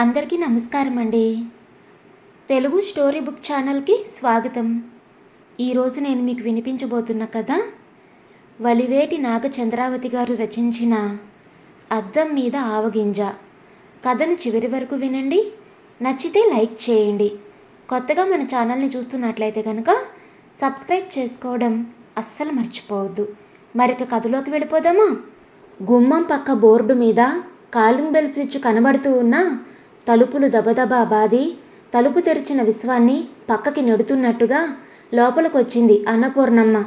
అందరికీ నమస్కారం అండి. తెలుగు స్టోరీ బుక్ ఛానల్కి స్వాగతం. ఈరోజు నేను మీకు వినిపించబోతున్న కథ వలివేటి నాగచంద్రావతి గారు రచించిన అద్దం మీద ఆవగింజ. కథను చివరి వరకు వినండి. నచ్చితే లైక్ చేయండి. కొత్తగా మన ఛానల్ని చూస్తున్నట్లయితే కనుక సబ్స్క్రైబ్ చేసుకోవడం అస్సలు మర్చిపోవద్దు. మరిక కథలోకి వెళ్ళిపోదామా? గుమ్మం పక్క బోర్డు మీద కాలింగ్ బెల్ స్విచ్ కనబడుతూ ఉన్నా తలుపులు దబదబా బాది తలుపు తెరిచిన విశ్వాన్ని పక్కకి నెడుతున్నట్టుగా లోపలికొచ్చింది అన్నపూర్ణమ్మ.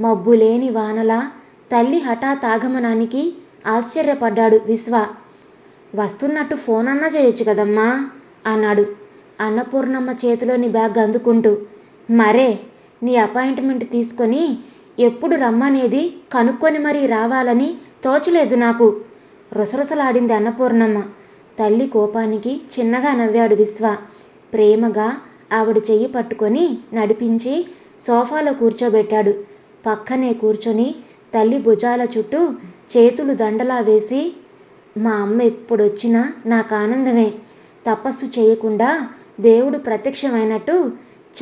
మబ్బు లేని వానలా తల్లి హఠాత్ ఆగమనానికి ఆశ్చర్యపడ్డాడు విశ్వ. వస్తున్నట్టు ఫోన్ అన్నా చేయొచ్చు కదమ్మా అన్నాడు అన్నపూర్ణమ్మ చేతిలోని బ్యాగ్ అందుకుంటూ. మరే నీ అపాయింట్మెంట్ తీసుకొని ఎప్పుడు రమ్మనేది కనుక్కొని మరీ రావాలని తోచలేదు నాకు. రుసరుసలాడింది అన్నపూర్ణమ్మ. తల్లి కోపానికి చిన్నగా నవ్వాడు విశ్వ. ప్రేమగా ఆవిడ చెయ్యి పట్టుకొని నడిపించి సోఫాలో కూర్చోబెట్టాడు. పక్కనే కూర్చొని తల్లి భుజాల చుట్టూ చేతులు దండలా వేసి మా అమ్మ ఎప్పుడొచ్చినా నాకు ఆనందమే. తపస్సు చేయకుండా దేవుడు ప్రత్యక్షమైనట్టు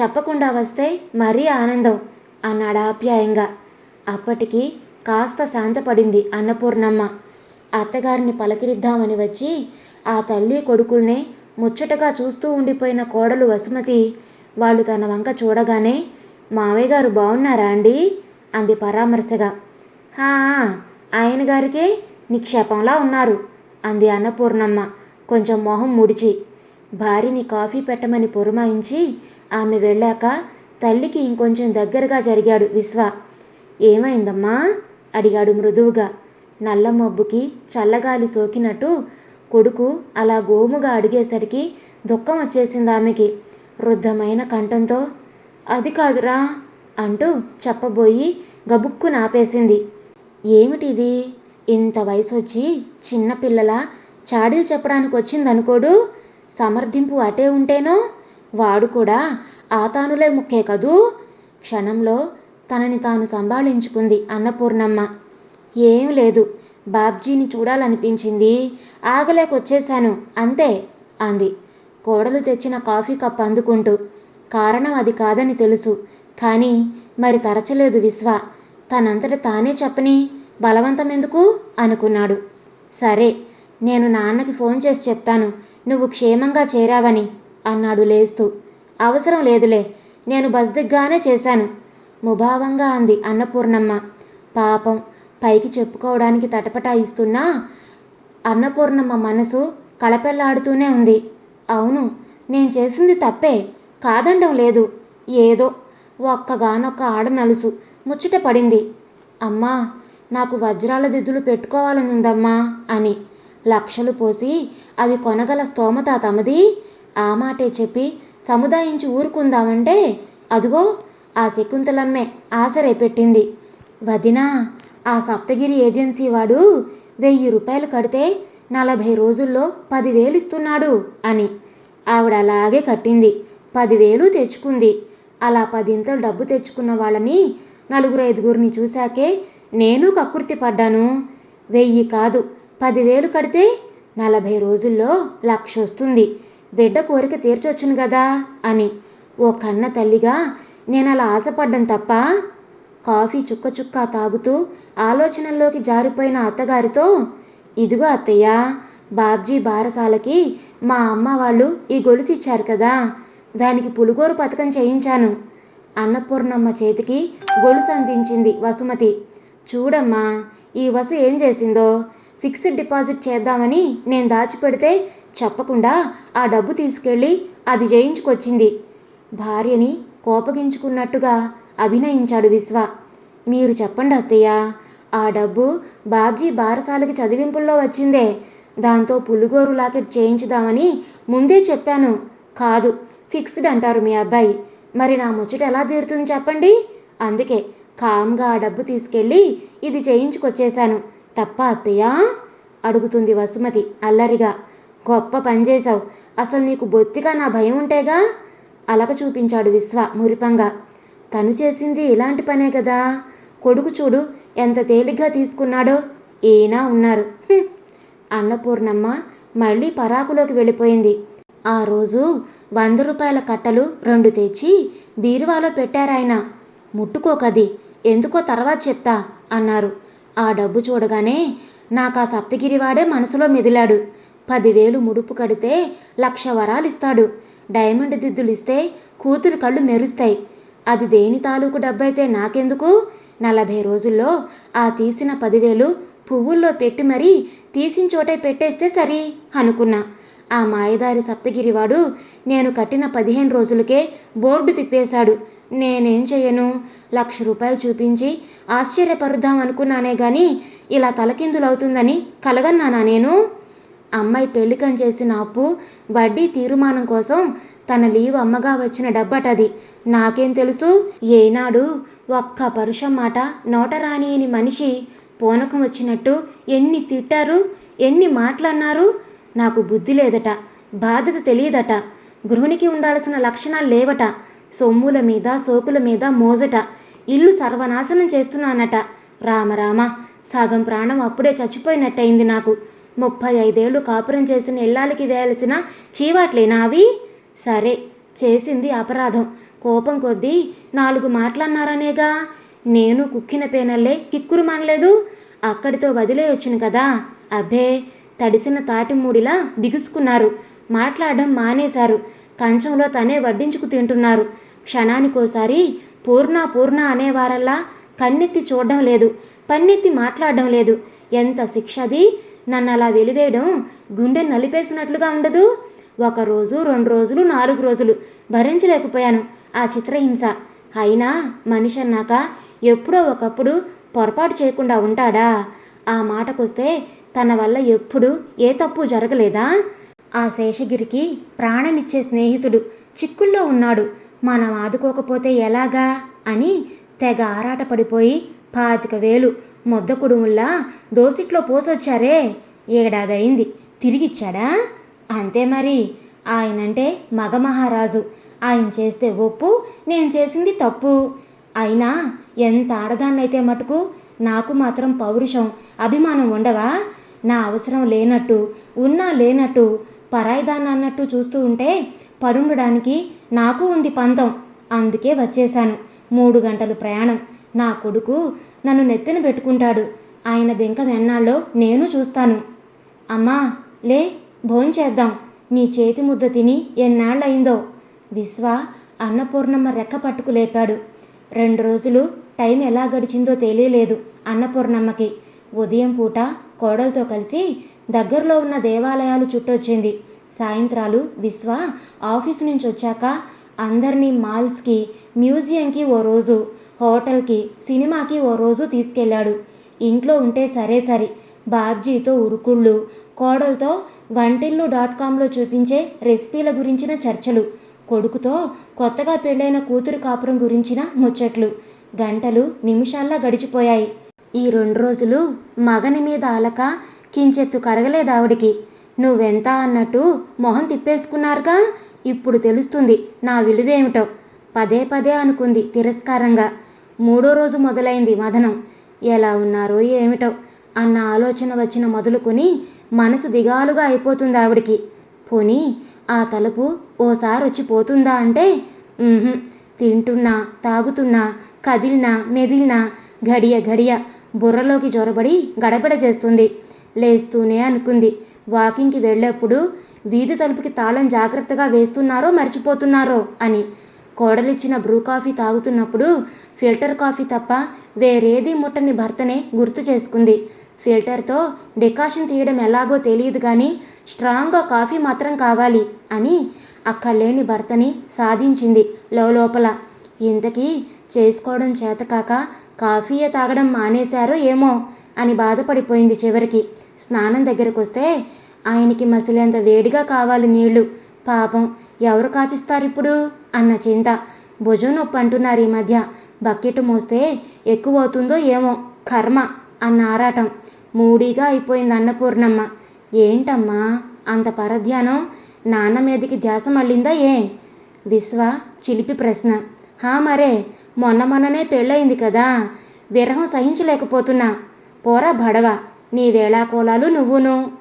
చెప్పకుండా వస్తే మరీ ఆనందం అన్నాడు ఆప్యాయంగా. అప్పటికి కాస్త శాంతపడింది అన్నపూర్ణమ్మ. అత్తగారిని పలకరిద్దామని వచ్చి ఆ తల్లి కొడుకుల్నే ముచ్చటగా చూస్తూ ఉండిపోయిన కోడలు వసుమతి వాళ్ళు తన వంక చూడగానే మావయ్య గారు బాగున్నారా అండి? అంది పరామర్శగా. హా ఆయన గారికే నిక్షేపంలా ఉన్నారు అంది అన్నపూర్ణమ్మ కొంచెం మొహం ముడిచి. భార్యని కాఫీ పెట్టమని పురమాయించి ఆమె వెళ్ళాక తల్లికి ఇంకొంచెం దగ్గరగా జరిగాడు విశ్వ. ఏమైందమ్మా? అడిగాడు మృదువుగా. నల్ల మబ్బుకి చల్లగాలి సోకినట్టు కొడుకు అలా గోముగా అడిగేసరికి దుఃఖం వచ్చేసింది ఆమెకి. వృద్ధమైన కంఠంతో అది కాదురా అంటూ చెప్పబోయి గబుక్కు నాపేసింది. ఏమిటిది? ఇంత వయసు వచ్చి చిన్నపిల్లల చాడీలు చెప్పడానికి వచ్చిందనుకోడు సమర్థింపు అటే ఉంటేనో? వాడు కూడా ఆతానులే ముక్కే కదూ? క్షణంలో తనని తాను సంభాళించుకుంది అన్నపూర్ణమ్మ. ఏం లేదు. బాబ్జీని చూడాలనిపించింది. ఆగలేకొచ్చేశాను. అంతే అంది. కోడలు తెచ్చిన కాఫీ కప్ అందుకుంటూ. కారణం అది కాదని తెలుసు. కానీ మరి తరచలేదు విశ్వ. తనంతట తానే చెప్పని బలవంతం ఎందుకు అనుకున్నాడు. సరే నేను నాన్నకి ఫోన్ చేసి చెప్తాను. నువ్వు క్షేమంగా చేరావని అన్నాడు లేస్తూ. అవసరం లేదులే నేను బస్ దిగ్గానే చేశాను. ముభావంగా అంది అన్నపూర్ణమ్మ. పాపం పైకి చెప్పుకోవడానికి తటపటాయిస్తున్నా అన్నపూర్ణమ్మ మనసు కళపెళ్ళాడుతూనే ఉంది. అవును నేను చేసింది తప్పే కాదండం లేదు. ఏదో ఒక్కగానొక్క ఆడనలుసు ముచ్చట పడింది. అమ్మా నాకు వజ్రాల దిద్దులు పెట్టుకోవాలనుందమ్మా అని లక్షలు పోసి అవి కొనగల స్తోమత తమది. ఆ మాటే చెప్పి సముదాయించి ఊరుకుందామంటే అదిగో ఆ శకుంతలమ్మే ఆశ రేపెట్టింది వదినా ఆ సప్తగిరి ఏజెన్సీ వాడు వెయ్యి రూపాయలు కడితే నలభై రోజుల్లో పదివేలు ఇస్తున్నాడు అని. ఆవిడ అలాగే కట్టింది. పదివేలు తెచ్చుకుంది. అలా పదింతలు డబ్బు తెచ్చుకున్న వాళ్ళని నలుగురు ఐదుగురిని చూశాకే నేను కక్కుర్తి పడ్డాను. వెయ్యి కాదు పదివేలు కడితే నలభై రోజుల్లో లక్ష వస్తుంది. బిడ్డ కోరిక తీర్చొచ్చును కదా అని. ఓ కన్న తల్లిగా నేను అలా ఆశపడ్డం తప్ప కాఫీ చుక్క చుక్క తాగుతూ ఆలోచనల్లోకి జారిపోయిన అత్తగారితో ఇదిగో అత్తయ్య బాబ్జీ బారసాలకి మా అమ్మ వాళ్ళు ఈ గొలుసు ఇచ్చారు కదా దానికి పులుగోరు పథకం చేయించాను. అన్నపూర్ణమ్మ చేతికి గొలుసు అందించింది వసుమతి. చూడమ్మా ఈ వసు ఏం చేసిందో? ఫిక్స్డ్ డిపాజిట్ చేద్దామని నేను దాచిపెడితే చెప్పకుండా ఆ డబ్బు తీసుకెళ్ళి అది చేయించుకొచ్చింది. భార్యని కోపగించుకున్నట్టుగా అభినయించాడు విశ్వ. మీరు చెప్పండి అత్తయ్య ఆ డబ్బు బాబ్జీ బారసాలకి చదివింపుల్లో వచ్చిందే. దాంతో పులుగోరు లాకెట్ చేయించుదామని ముందే చెప్పాను. కాదు ఫిక్స్డ్ అంటారు మీ అబ్బాయి. మరి నా ముచ్చట ఎలా తీరుతుంది చెప్పండి? అందుకే కామ్గా ఆ డబ్బు తీసుకెళ్ళి ఇది చేయించుకొచ్చేశాను. తప్ప అత్తయ్య? అడుగుతుంది వసుమతి అల్లరిగా. గొప్ప పనిచేశావు అసలు నీకు బొత్తిగా నా భయం ఉంటేగా? అలక చూపించాడు విశ్వ మురిపంగా. తను చేసింది ఇలాంటి పనే కదా. కొడుకు చూడు ఎంత తేలిగ్గా తీసుకున్నాడో. ఈయన ఉన్నారు. అన్నపూర్ణమ్మ మళ్ళీ పరాకులోకి వెళ్ళిపోయింది. ఆ రోజు వంద రూపాయల కట్టలు రెండు తెచ్చి బీరువాలో పెట్టారాయన. ముట్టుకోకది ఎందుకో తర్వాత చెప్తా అన్నారు. ఆ డబ్బు చూడగానే నాకు ఆ సప్తగిరివాడే మనసులో మెదిలాడు. పదివేలు ముడుపు కడితే లక్ష వరాలు ఇస్తాడు డైమండ్ దిద్దులు ఇస్తే కూతురు కళ్ళు మెరుస్తాయి. అది దేని తాలూకు డబ్బైతే నాకెందుకు? నలభై రోజుల్లో ఆ తీసిన పదివేలు పువ్వుల్లో పెట్టి మరీ తీసిన చోటే పెట్టేస్తే సరి అనుకున్నా. ఆ మాయదారి సప్తగిరివాడు నేను కట్టిన పదిహేను రోజులకే బోర్డు తిప్పేశాడు. నేనేం చేయను? లక్ష రూపాయలు చూపించి ఆశ్చర్యపరుద్దాం అనుకున్నానే గాని ఇలా తలకిందులవుతుందని కలగన్నానా నేను? అమ్మాయి పెళ్ళికం చేసిన అప్పు వడ్డీ తీర్మానం కోసం తన లీవ్ అమ్మగా వచ్చిన డబ్బటది. నాకేం తెలుసు? ఏనాడు ఒక్క పరుషం మాట నోటరానియని మనిషి పూనకం వచ్చినట్టు ఎన్ని తిట్టారు ఎన్ని మాటలన్నారు నాకు బుద్ధి లేదట బాధ్యత తెలియదట. గృహిణికి ఉండాల్సిన లక్షణాలు లేవట సొమ్ముల మీద సోకుల మీద మోజట. ఇల్లు సర్వనాశనం చేస్తున్నానట. రామరామ సగం ప్రాణం అప్పుడే చచ్చిపోయినట్టయింది నాకు. ముప్పై ఐదేళ్ళు కాపురం చేసిన ఇల్లాలకి వేయాల్సిన చీవాట్లేనా అవి? సరే చేసింది అపరాధం. కోపం కొద్దీ నాలుగు మాటలన్నారనేగా. నేను కుక్కిన పేనల్లే కిక్కురు మనలేదు. అక్కడితో వదిలేయొచ్చును కదా. అబ్బే తడిసిన తాటి మూడిలా బిగుసుకున్నారు. మాట్లాడడం మానేశారు. కంచంలో తనే వడ్డించుకు తింటున్నారు. క్షణానికోసారి పూర్ణ పూర్ణ అనేవారల్లా కన్నెత్తి చూడడం లేదు పన్నెత్తి మాట్లాడడం లేదు. ఎంత శిక్షది? నన్ను అలా వెలివేయడం గుండె నలిపేసినట్లుగా ఉండదు. ఒక రోజు రెండు రోజులు నాలుగు రోజులు భరించలేకపోయాను. ఆ చిత్రహింస. అయినా మనిషి అన్నాక ఎప్పుడో ఒకప్పుడు పొరపాటు చేయకుండా ఉంటాడా? ఆ మాటకొస్తే తన వల్ల ఎప్పుడు ఏ తప్పు జరగలేదా? ఆ శేషగిరికి ప్రాణమిచ్చే స్నేహితుడు చిక్కుల్లో ఉన్నాడు. మనం ఆదుకోకపోతే ఎలాగా? అని తెగ ఆరాటపడిపోయి పాతిక వేలు ముద్ద కుడుముల్లా దోసిట్లో పోసొచ్చారే. ఏడాదయింది. తిరిగిచ్చాడా? అంతే మరి. ఆయనంటే మగమహారాజు ఆయన చేస్తే ఒప్పు నేను చేసింది తప్పు. అయినా ఎంత ఆడదాన్నైతే మటుకు నాకు మాత్రం పౌరుషం అభిమానం ఉండవా? నా అవసరం లేనట్టు ఉన్నా లేనట్టు పరాయిదాన్ని అన్నట్టు చూస్తూ ఉంటే పరుండడానికి నాకు ఉంది పంతం. అందుకే వచ్చేశాను. మూడు గంటలు ప్రయాణం. నా కొడుకు నన్ను నెత్తిన పెట్టుకుంటాడు. ఆయన బెంక వెన్నాళ్ళో నేను చూస్తాను. అమ్మా లే. భోంచేద్దాం. నీ చేతి ముద్ద తిని ఎన్నాళ్ళయిందో. విశ్వ అన్నపూర్ణమ్మ రెక్క పట్టుకు లేపాడు. రెండు రోజులు టైం ఎలా గడిచిందో తెలియలేదు అన్నపూర్ణమ్మకి. ఉదయం పూట కోడలతో కలిసి దగ్గరలో ఉన్న దేవాలయాలు చుట్టొచ్చింది. సాయంత్రాలు విశ్వ ఆఫీస్ నుంచి వచ్చాక అందరినీ మాల్స్కి మ్యూజియంకి ఓ రోజు హోటల్కి సినిమాకి ఓ రోజు తీసుకెళ్ళాడు. ఇంట్లో ఉంటే సరే సరి. బాబ్జీతో ఉరుకుళ్ళు. కోడలతో వంటిల్లు డాట్ కామ్లో చూపించే రెసిపీల గురించిన చర్చలు. కొడుకుతో కొత్తగా పెళ్ళైన కూతురు కాపురం గురించిన ముచ్చట్లు. గంటలు నిమిషాల్లా గడిచిపోయాయి. ఈ రెండు రోజులు మగని మీద అలక కించెత్తు కరగలేదావిడికి నువ్వెంత అన్నట్టు మొహం తిప్పేసుకున్నారుగా? ఇప్పుడు తెలుస్తుంది నా విలువేమిటో. పదే పదే అనుకుంది తిరస్కారంగా. మూడో రోజు మొదలైంది మదనం. ఎలా ఉన్నారో ఏమిటో. అన్న ఆలోచన వచ్చిన మొదలుకొని మనసు దిగాలుగా అయిపోతుంది ఆవిడికి. పోనీ ఆ తలుపు ఓసారి వచ్చి పోతుందా అంటే తింటున్నా తాగుతున్నా కదిలినా మెదిలినా గడియ గడియ బుర్రలోకి జొరబడి గడబడ చేస్తుంది. లేస్తూనే అనుకుంది. వాకింగ్కి వెళ్ళేప్పుడు వీధి తలుపుకి తాళం జాగ్రత్తగా వేస్తున్నారో మర్చిపోతున్నారో అని. కోడలిచ్చిన బ్రూ కాఫీ తాగుతున్నప్పుడు ఫిల్టర్ కాఫీ తప్ప వేరేది ముట్టని భర్తనే గుర్తు చేసుకుంది. ఫిల్టర్తో డికాషన్ తీయడం ఎలాగో తెలియదు కానీ స్ట్రాంగ్గా కాఫీ మాత్రం కావాలి అని అక్కడ లేని భర్తని సాధించింది లోపల ఇంతకీ చేసుకోవడం చేతకాక కాఫీయే తాగడం మానేశారో ఏమో అని బాధపడిపోయింది చివరికి. స్నానం దగ్గరకు వస్తే ఆయనకి మసిలేంత వేడిగా కావాలి నీళ్ళు. పాపం ఎవరు కాచిస్తారిప్పుడు? అన్న చింత. భుజం నొప్పి అంటున్నారు ఈ మధ్య. బకెట్ మోస్తే ఎక్కువ అవుతుందో ఏమో. కర్మ. అన్న ఆరాటం మూడీగా అయిపోయింది అన్నపూర్ణమ్మ. ఏంటమ్మా అంత పరధ్యానం? నాన్న మీదకి ధ్యాస మళ్ళిందా ఏ? విశ్వ చిలిపి ప్రశ్న. హా మరే మొన్న మొన్ననే పెళ్ళయింది కదా. విరహం సహించలేకపోతున్నా. పోరా బడవ నీ వేళాకోలాలు నువ్వును.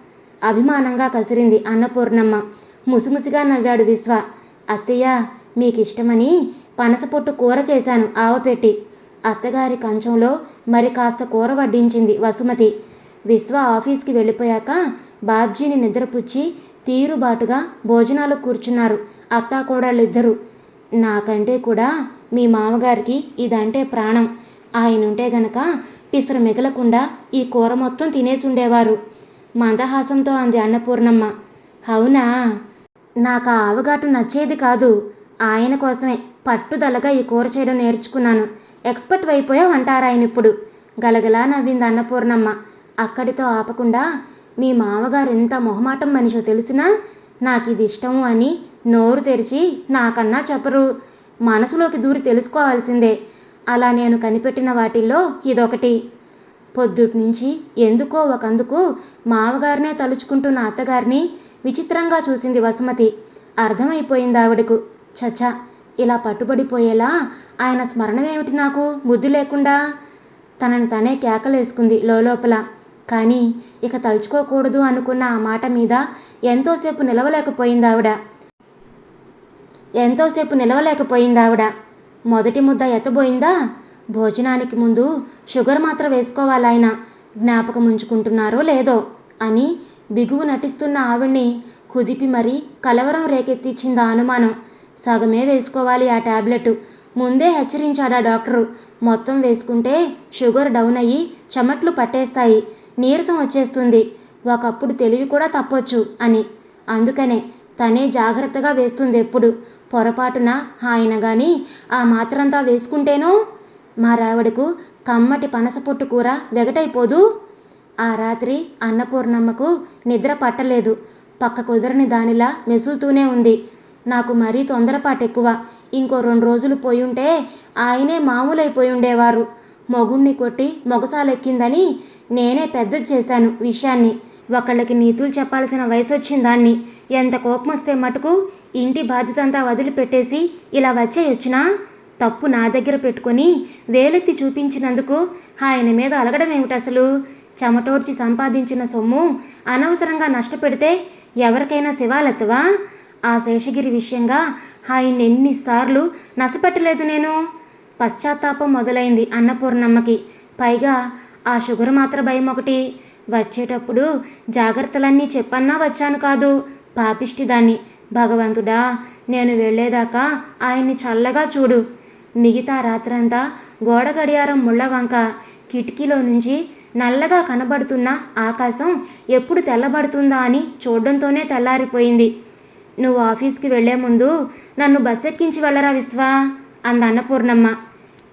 అభిమానంగా కసిరింది అన్నపూర్ణమ్మ. ముసిముసిగా నవ్వాడు విశ్వ. అత్తయ్య మీకిష్టమని పనసపొట్టు కూర చేశాను ఆవపెట్టి. అత్తగారి కంచంలో మరి కాస్త కూర వడ్డించింది వసుమతి. విశ్వ ఆఫీస్కి వెళ్ళిపోయాక బాబ్జీని నిద్రపుచ్చి తీరుబాటుగా భోజనాలు కూర్చున్నారు అత్తాకోడళ్ళిద్దరూ నాకంటే కూడా మీ మామగారికి ఇదంటే ప్రాణం. ఆయనుంటే గనక పిసరు మిగలకుండా ఈ కూర మొత్తం తినేసి ఉండేవారు మందహాసంతో అంది అన్నపూర్ణమ్మ. అవునా? నాకు ఆ అవగాటు నచ్చేది కాదు. ఆయన కోసమే పట్టుదలగా ఈ కూర చేయడం నేర్చుకున్నాను. ఎక్స్పర్ట్ అయిపోయావంటారు ఆయన ఇప్పుడు గలగలా నవ్వింది అన్నపూర్ణమ్మ. అక్కడితో ఆపకుండా మీ మామగారు ఎంత మొహమాటం మనిషో తెలుసునా? నాకు ఇది ఇష్టము అని నోరు తెరిచి నాకన్నా చెప్పరు. మనసులోకి దూరి తెలుసుకోవాల్సిందే. అలా నేను కనిపెట్టిన వాటిల్లో ఇదొకటి. పొద్దుటి నుంచి ఎందుకో ఒకందుకు మామగారినే తలుచుకుంటున్న అత్తగారిని విచిత్రంగా చూసింది వసుమతి. అర్థమైపోయింది ఆవిడకు చచ్చా! ఇలా పట్టుబడిపోయేలా ఆయన స్మరణమేమిటి నాకు? బుద్ధి లేకుండా తనని తనే కేకలేసుకుంది లోపల కానీ ఇక తలుచుకోకూడదు అనుకున్న ఆ మాట మీద ఎంతోసేపు నిలవలేకపోయింది ఆవిడ ఎంతోసేపు నిలవలేకపోయింది ఆవిడ మొదటి ముద్ద ఎత్తబోయిందా? భోజనానికి ముందు షుగర్ మాత్రం వేసుకోవాలి ఆయన జ్ఞాపకం ఉంచుకుంటున్నారో లేదో అని బిగువు నటిస్తున్న ఆవిడ్ని కుదిపి మరీ కలవరం రేకెత్తిచ్చింది అనుమానం. సగమే వేసుకోవాలి ఆ టాబ్లెట్. ముందే హెచ్చరించాడు ఆ డాక్టరు. మొత్తం వేసుకుంటే షుగర్ డౌన్ అయ్యి చెమట్లు పట్టేస్తాయి. నీరసం వచ్చేస్తుంది. ఒకప్పుడు తెలివి కూడా తప్పొచ్చు అని. అందుకనే తనే జాగ్రత్తగా వేస్తుంది ఎప్పుడు. పొరపాటున ఆయన గాని ఆ మాత్రంతా వేసుకుంటేనో? మారావిడకు కమ్మటి పనసపొట్టు కూర వెగటైపోదు. ఆ రాత్రి అన్నపూర్ణమ్మకు నిద్ర పట్టలేదు. పక్క కుదరని దానిలా మెసులుతూనే ఉంది. నాకు మరీ తొందరపాటు ఎక్కువ ఇంకో రెండు రోజులు పోయి ఉంటే ఆయనే మామూలైపోయి ఉండేవారు. మొగుణ్ణి కొట్టి మొగసాలెక్కిందని నేనే పెద్దది చేశాను విషయాన్ని. ఒకళ్ళకి నీతులు చెప్పాల్సిన వయసు వచ్చిందాన్ని ఎంత కోపం వస్తే మటుకు ఇంటి బాధ్యత అంతా వదిలిపెట్టేసి ఇలా వచ్చేయొచ్చునా తప్పు నా దగ్గర పెట్టుకొని వేలెత్తి చూపించినందుకు ఆయన మీద అలగడం ఏమిటి అసలు? చెమటోడ్చి సంపాదించిన సొమ్ము అనవసరంగా నష్టపెడితే ఎవరికైనా శివాలెత్తవా? ఆ శేషగిరి విషయంగా ఆయన ఎన్నిసార్లు నసపెట్టలేదు నేను. పశ్చాత్తాపం మొదలైంది అన్నపూర్ణమ్మకి. పైగా ఆ షుగర్ మాత్ర భయం ఒకటి. వచ్చేటప్పుడు జాగ్రత్తలన్నీ చెప్పన్నా వచ్చాను కాదు. పాపిష్టి దాన్ని. భగవంతుడా నేను వెళ్ళేదాకా ఆయన్ని చల్లగా చూడు. మిగతా రాత్రంతా గోడ గడియారం ముళ్ళ వంక. కిటికీలో నుంచి నల్లగా కనబడుతున్న ఆకాశం ఎప్పుడు తెల్లబడుతుందా అని చూడడంతోనే తెల్లారిపోయింది. నువ్వు ఆఫీస్కి వెళ్ళే ముందు నన్ను బస్ ఎక్కించి వెళ్ళరా విశ్వా? అంద అన్నపూర్ణమ్మ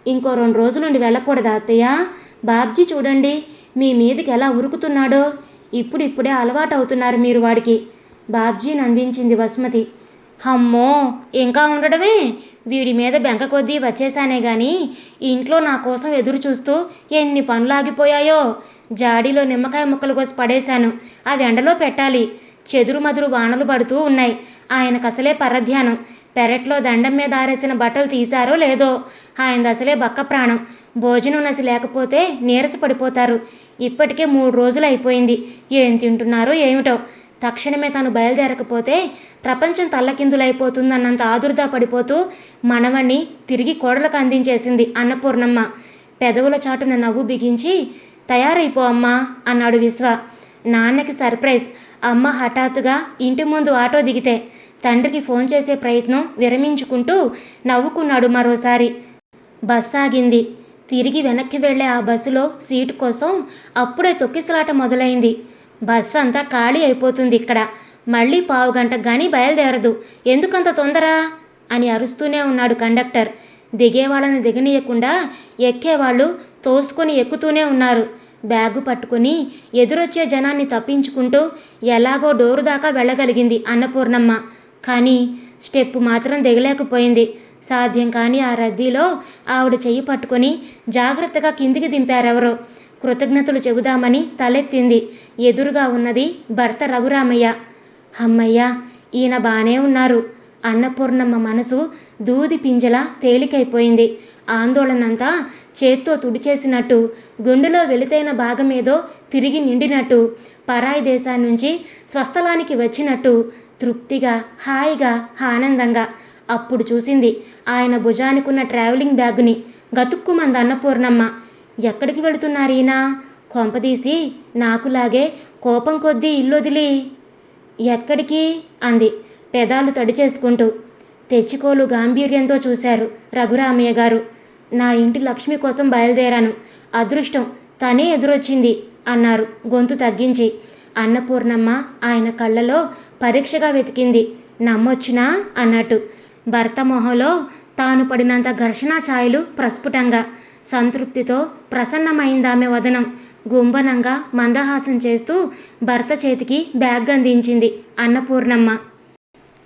ఇంకో రెండు రోజులుండి వెళ్ళకూడదా అత్తయ్య? బాబ్జీ చూడండి మీ మీదకి ఎలా ఉరుకుతున్నాడో. ఇప్పుడిప్పుడే అలవాటు అవుతున్నారు మీరు వాడికి. బాబ్జీని అందించింది వసుమతి అమ్మో ఇంకా ఉండడమే? వీడి మీద బెంక కొద్దీ వచ్చేసానే గాని ఇంట్లో నా కోసం ఎదురు చూస్తూ ఎన్ని పనులు ఆగిపోయాయో. జాడీలో నిమ్మకాయ ముక్కలు కోసి పడేశాను. అవి ఎండలో పెట్టాలి. చెదురు మదురు వానలు పడుతూ ఉన్నాయి. ఆయనకు అసలే పరధ్యానం. పెరట్లో దండం మీద ఆరేసిన బట్టలు తీశారో లేదో? ఆయన అసలే బక్క ప్రాణం. భోజనం నసి లేకపోతే నీరస పడిపోతారు. ఇప్పటికే మూడు రోజులు అయిపోయింది. ఏం తింటున్నారో ఏమిటో? తక్షణమే తను బయలుదేరకపోతే ప్రపంచం తల్లకిందులైపోతుందన్నంత ఆదుర్దా పడిపోతూ మనవణ్ణి తిరిగి కోడలకు అందించేసింది అన్నపూర్ణమ్మ. పెదవుల చాటున నవ్వు బిగించి తయారైపో అమ్మా అన్నాడు విశ్వ. నాన్నకి సర్ప్రైజ్. అమ్మ హఠాత్తుగా ఇంటి ముందు ఆటో దిగితే తండ్రికి ఫోన్ చేసే ప్రయత్నం విరమించుకుంటూ నవ్వుకున్నాడు మరోసారి. బస్ ఆగింది. తిరిగి వెనక్కి వెళ్ళే ఆ బస్సులో సీటు కోసం అప్పుడే తొక్కిసలాట మొదలైంది. బస్సు అంతా ఖాళీ అయిపోతుంది ఇక్కడ. మళ్ళీ పావు గంటకు కానీ బయలుదేరదు. ఎందుకంత తొందర? అని అరుస్తూనే ఉన్నాడు కండక్టర్. దిగేవాళ్ళని దిగనీయకుండా ఎక్కేవాళ్ళు తోసుకొని ఎక్కుతూనే ఉన్నారు. బ్యాగు పట్టుకుని ఎదురొచ్చే జనాన్ని తప్పించుకుంటూ ఎలాగో డోరు దాకా వెళ్ళగలిగింది అన్నపూర్ణమ్మ. కానీ స్టెప్ మాత్రం దిగలేకపోయింది. సాధ్యం కాని ఆ రద్దీలో ఆవిడ చెయ్యి పట్టుకొని జాగ్రత్తగా కిందికి దింపారెవరో. కృతజ్ఞతలు చెబుదామని తలెత్తింది. ఎదురుగా ఉన్నది భర్త రఘురామయ్య. అమ్మయ్య ఈయన బానే ఉన్నారు. అన్నపూర్ణమ్మ మనసు దూది పింజల తేలికైపోయింది. ఆందోళనంతా చేత్తో తుడిచేసినట్టు గుండెలో వెలితైన భాగమేదో తిరిగి నిండినట్టు పరాయి దేశాన్ని నుంచి స్వస్థలానికి వచ్చినట్టు తృప్తిగా హాయిగా ఆనందంగా అప్పుడు చూసింది ఆయన భుజానికున్న ట్రావెలింగ్ బ్యాగుని. గతుక్కుమంది అన్నపూర్ణమ్మ ఎక్కడికి వెళుతున్నారు ఈయన కొంపదీసి నాకులాగే కోపం కొద్దీ ఇల్లొదిలి. ఎక్కడికి? అంది పెదాలు తడి చేసుకుంటూ తెచ్చుకోలు గాంభీర్యంతో చూశారు రఘురామయ్య గారు. నా ఇంటి లక్ష్మి కోసం బయలుదేరాను. అదృష్టం తనే ఎదురొచ్చింది అన్నారు గొంతు తగ్గించి. అన్నపూర్ణమ్మ ఆయన కళ్ళలో పరీక్షగా వెతికింది. నమ్మొచ్చినా? అన్నట్టు. భర్త మొహంలో తాను పడినంత ఘర్షణ ఛాయలు ప్రస్ఫుటంగా. సంతృప్తితో ప్రసన్నమైందామె వదనం. గుంబనంగా మందహాసం చేస్తూ భర్త చేతికి బ్యాగ్ అందించింది అన్నపూర్ణమ్మ.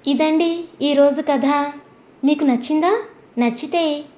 ఇదండి ఈరోజు కథ. మీకు నచ్చిందా? నచ్చితే